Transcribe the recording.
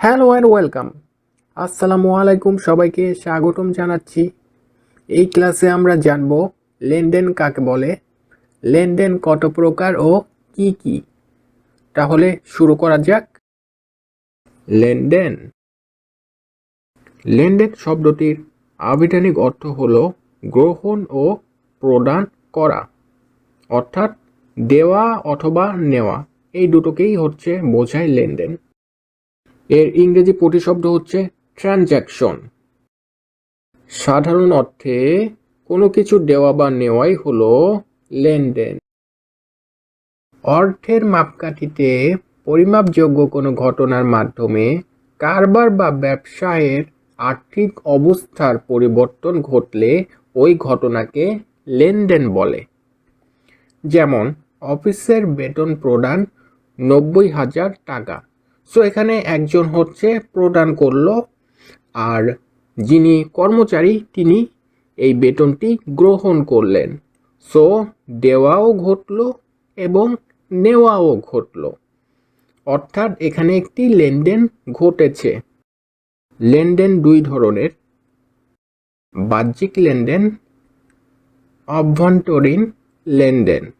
Hello and welcome. আসসালামু আলাইকুম সবাইকে স্বাগতম জানাচ্ছি। এই ক্লাসে আমরা জানব লেনদেন কাকে বলে, লেনদেন কত প্রকার ও কি কি। তাহলে শুরু করা যাক। লেনদেন। লেনদেন শব্দটির আবিধানিক অর্থ হল গ্রহণ ও প্রদান করা, অর্থাৎ দেওয়া অথবা নেওয়া। এই দুটোকেই হচ্ছে বোঝায় লেনদেন। এর ইংরেজি প্রতিশব্দ হচ্ছে ট্রানজ্যাকশন। সাধারণ অর্থে কোনো কিছু দেওয়া বা নেওয়াই হলো লেনদেন। অর্থের মাপকাঠিতে পরিমাপযোগ্য কোনো ঘটনার মাধ্যমে কারবার বা ব্যবসায়ের আর্থিক অবস্থার পরিবর্তন ঘটলে ওই ঘটনাকে লেনদেন বলে। যেমন, অফিসের বেতন প্রদান নব্বই হাজার টাকা। সো এখানে একজন হচ্ছে প্রদান করল, আর যিনি কর্মচারী, তিনি এই বেতনটি গ্রহণ করলেন। সো দেওয়াও ঘটলো এবং নেওয়াও ঘটলো। অর্থাৎ এখানে একটি লেনদেন ঘটেছে। লেনদেন দুই ধরনের। বাহ্যিক লেনদেন, অভ্যন্তরীণ লেনদেন।